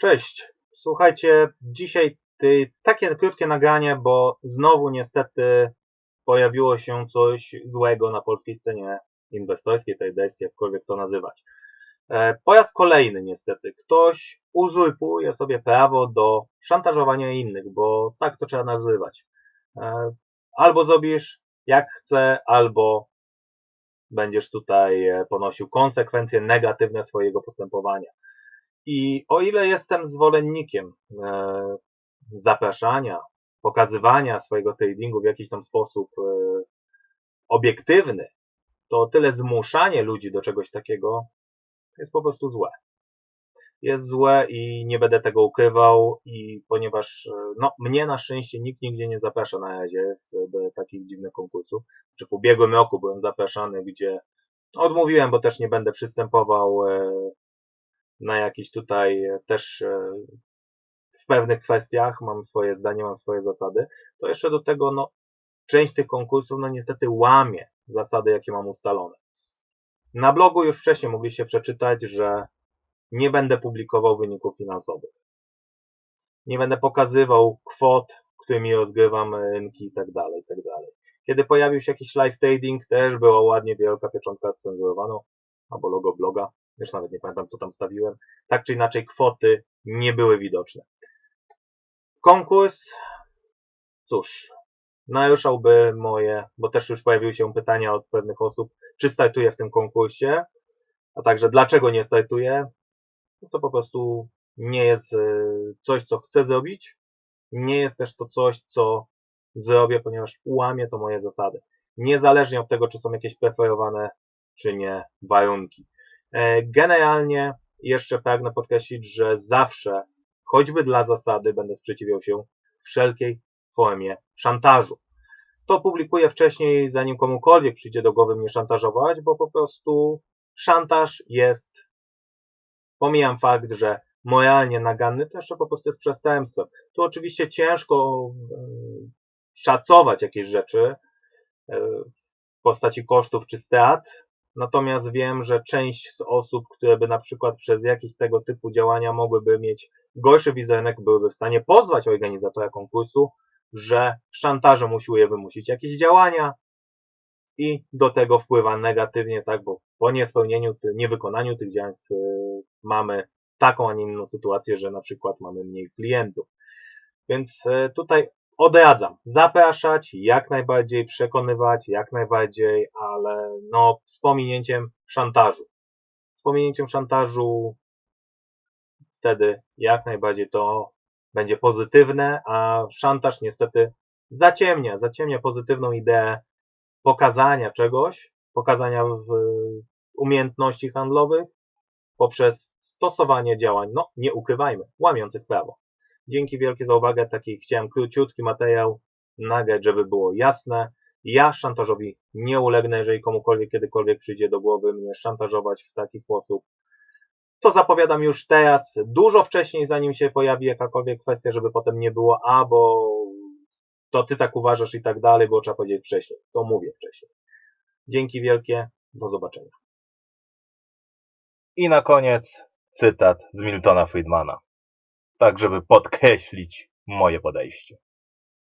Cześć. Słuchajcie, dzisiaj ty, takie krótkie nagranie, bo znowu niestety pojawiło się coś złego na polskiej scenie inwestorskiej, traderskiej, jakkolwiek to nazywać. E, Po raz kolejny niestety ktoś uzurpuje sobie prawo do szantażowania innych, bo tak to trzeba nazywać. E, Albo zrobisz jak chce, albo będziesz tutaj e, ponosił konsekwencje negatywne swojego postępowania. I o ile jestem zwolennikiem e, zapraszania, pokazywania swojego tradingu w jakiś tam sposób e, obiektywny, to o tyle zmuszanie ludzi do czegoś takiego jest po prostu złe. Jest złe i nie będę tego ukrywał, i ponieważ e, no, mnie na szczęście nikt nigdzie nie zaprasza na razie do takich dziwnych konkursów. Czy w ubiegłym roku byłem zapraszany, gdzie odmówiłem, bo też nie będę przystępował na jakiś tutaj e, też e, w pewnych kwestiach mam swoje zdanie, mam swoje zasady, to jeszcze do tego no, część tych konkursów no niestety łamie zasady, jakie mam ustalone. Na blogu już wcześniej mogliście przeczytać, że nie będę publikował wyników finansowych. Nie będę pokazywał kwot, którymi rozgrywam rynki i tak dalej, i tak dalej. Kiedy pojawił się jakiś live trading, też była ładnie wielka pieczątka cenzurowana, albo logo bloga, już nawet nie pamiętam, co tam stawiłem. Tak czy inaczej, kwoty nie były widoczne. Konkurs, cóż, naruszałby moje, bo też już pojawiły się pytania od pewnych osób, czy startuję w tym konkursie, a także dlaczego nie startuję. No to po prostu nie jest e, coś, co chcę zrobić. Nie jest też to coś, co zrobię, ponieważ ułamie to moje zasady. Niezależnie od tego, czy są jakieś preferowane, czy nie warunki. E, Generalnie jeszcze pragnę podkreślić, że zawsze, choćby dla zasady, będę sprzeciwiał się wszelkiej formie szantażu. To publikuję wcześniej, zanim komukolwiek przyjdzie do głowy mnie szantażować, bo po prostu szantaż jest, pomijam fakt, że moralnie naganny, to jeszcze po prostu jest przestępstwem. Tu oczywiście ciężko e, szacować jakieś rzeczy e, w postaci kosztów czy strat, Natomiast wiem, że część z osób, które by na przykład przez jakieś tego typu działania mogłyby mieć gorszy wizerunek, byłyby w stanie pozwać organizatora konkursu, że szantażem usiłuje wymusić jakieś działania i do tego wpływa negatywnie, tak, bo po niespełnieniu, niewykonaniu tych działań mamy taką, a nie inną sytuację, że na przykład mamy mniej klientów. Więc y, tutaj odradzam zapraszać, jak najbardziej przekonywać, jak najbardziej, ale no z pominięciem szantażu. Z pominięciem szantażu wtedy jak najbardziej to będzie pozytywne, a szantaż niestety zaciemnia, zaciemnia pozytywną ideę pokazania czegoś, pokazania umiejętności handlowych poprzez stosowanie działań, no nie ukrywajmy, łamiących prawo. Dzięki wielkie za uwagę. Taki chciałem króciutki materiał nagrać, żeby było jasne. Ja szantażowi nie ulegnę, jeżeli komukolwiek kiedykolwiek przyjdzie do głowy mnie szantażować w taki sposób. To zapowiadam już teraz, dużo wcześniej, zanim się pojawi jakakolwiek kwestia, żeby potem nie było, a bo to ty tak uważasz i tak dalej, bo trzeba powiedzieć wcześniej. To mówię wcześniej. Dzięki wielkie, do zobaczenia. I na koniec cytat z Miltona Friedmana. Tak, żeby podkreślić moje podejście.